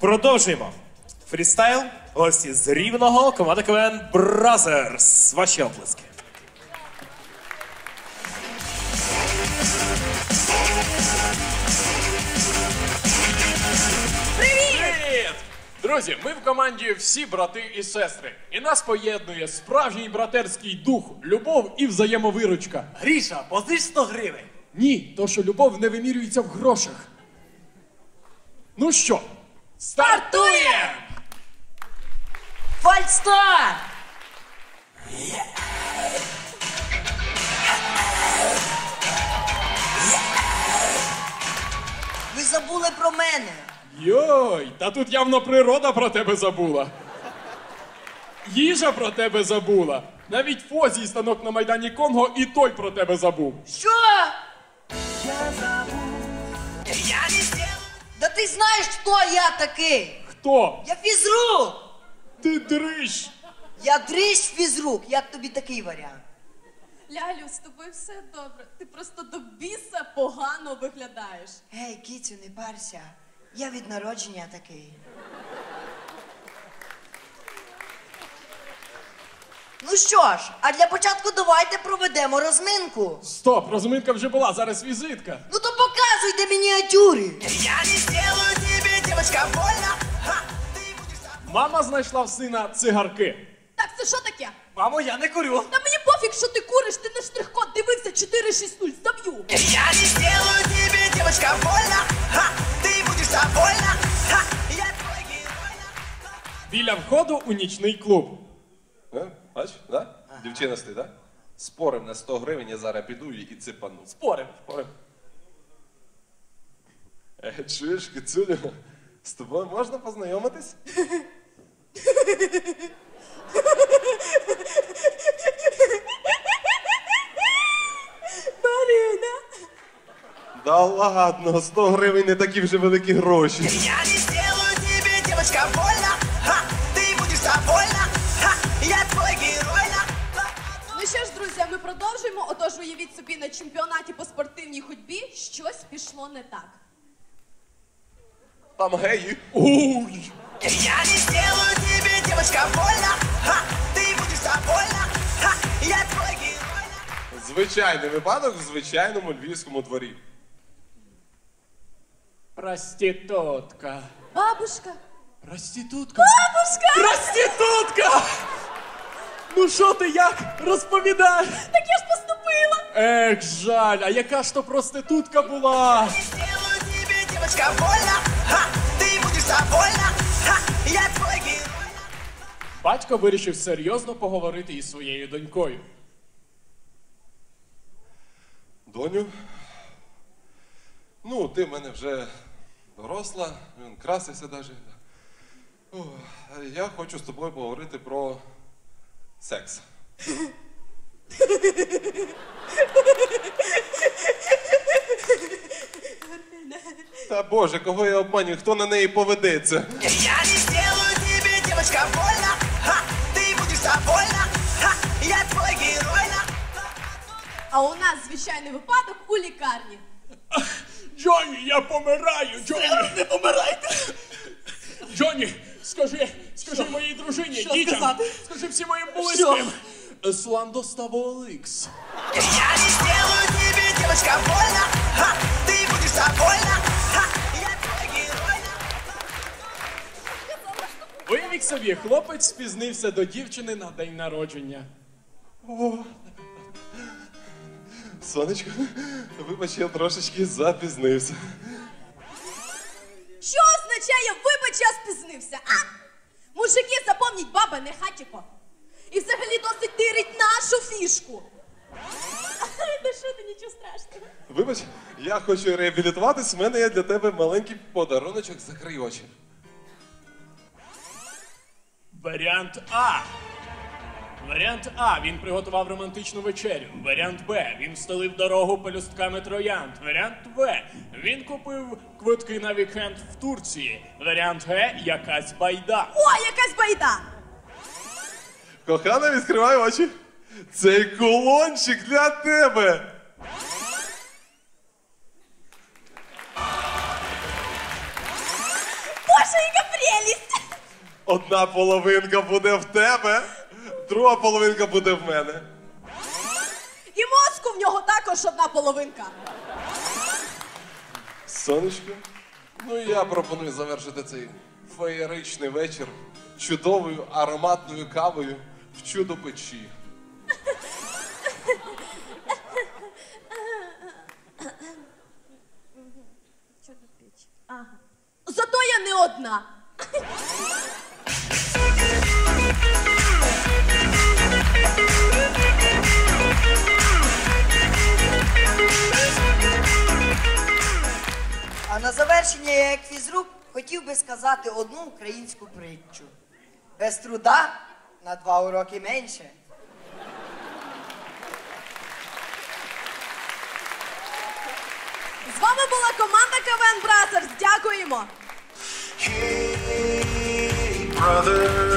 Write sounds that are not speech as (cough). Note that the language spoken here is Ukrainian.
Продовжуємо. Фрістайл. Гості з Рівного. Команда КВН Бразерс. Ваші оплески. Друзі, ми в команді всі брати і сестри. І нас поєднує справжній братерський дух, любов і взаємовиручка. Гріша, позич 100 гривень. Ні, то що любов не вимірюється в грошах. Ну що, стартуємо! Фальстарт! Ви забули про мене. Йой, та тут явно природа про тебе забула. Їжа про тебе забула. Навіть Фозій станок на Майдані Конго і той про тебе забув. Що? Да ти знаєш, хто я такий? Хто? Я фізрук! Ти дрищ! Я дрищ фізрук, як тобі такий варіант? Лялю, з тобою все добре. Ти просто до біса погано виглядаєш. Гей, кіцю, не парся. Я від народження такий. Ну що ж, а для початку давайте проведемо розминку. Стоп, розминка вже була, зараз візитка. Ну то показуйте мініатюри. Я не сделаю тебе, девочка, больно. Ха, ты будешь Мама знайшла в сина цигарки. Так, це що таке? Мамо, я не курю. Та мені пофіг, що ти куриш, ти на штрих-код дивився 460, заб'ю. Я не сделаю тебе, девочка, больно. Ха, ты будешь довольна. Ха, я твой герой. Біля входу у нічний клуб. А? Бач, да? Дівчина стоїть, да? Спорим на 100 гривень, я зараз піду і ципану. Спорим. Спорим. Е, чуєш, Кицюню, з тобою можна познайомитись? Марина. Да ладно, 100 гривень не такі вже великі гроші. Я не сделаю тебе, девочка, больно. Ха, ты будешь довольна. Ха, я твой герой. Ну що ж, друзі, ми продовжуємо. Отож, уявіть собі на чемпіонаті по спортивній ходьбі щось пішло не так. Там геї. Уй! Я не сделаю тебе, девочка, больно. Ха, ты будешь довольна. Ха, я твой герой. Звичайний випадок в звичайному львівському дворі. Проститутка. Бабушка. Проститутка. Бабушка! Проститутка! Ну що ти як? Розповідай! Так я ж поступила. Ех, жаль, а яка ж то проститутка була? Сделаю тебе, девочка, больно. Ха, ты будешь довольна. Ха, я герой. Батько вирішив серйозно поговорити із своєю донькою. Доню, ну, ти в мене вже доросла, він красився навіть. Я хочу з тобою поговорити про секс. (laughs) Та Боже, кого я обманюю, хто на неї поведеться? Я не сделаю тебе, девочка, больно. Ха, ты будешь довольна. Ха, я твой герой. А у нас звичайний випадок у лікарні. Джонні, я помираю! Джонні! Не помирайте! Джонні, скажи, скажи моїй дружині, дітям, сказати? скажи всім моїм близьким. Слан достав Олекс. Я не сделаю тебе, девочка, больно. Собі, хлопець спізнився до дівчини на день народження. Сонечко, вибач, я трошечки запізнився. Що означає вибач, я спізнився, а? Мужики, запомніть, баба не хатіко. І взагалі досить тирить нашу фішку. Да що ти, нічого страшного. Вибач, я хочу реабілітуватись, в мене є для тебе маленький подаруночок, закрий очі. Варіант А. Варіант А. Він приготував романтичну вечерю. Варіант Б. Він стелив дорогу пелюстками троянд. Варіант В. Він купив квитки на вікенд в Турції. Варіант Г. Якась байда. О, якась байда! Кохана, відкривай очі. Цей кулончик для тебе. Одна половинка буде в тебе, друга половинка буде в мене. І мозку в нього також одна половинка. Сонечко. Ну я пропоную завершити цей феєричний вечір чудовою ароматною кавою в чудо печі. Зато я не одна. А на завершення я як фізрук хотів би сказати одну українську притчу. Без труда на два уроки менше. З вами була команда КВН Бразерс. Дякуємо. Hey, brother,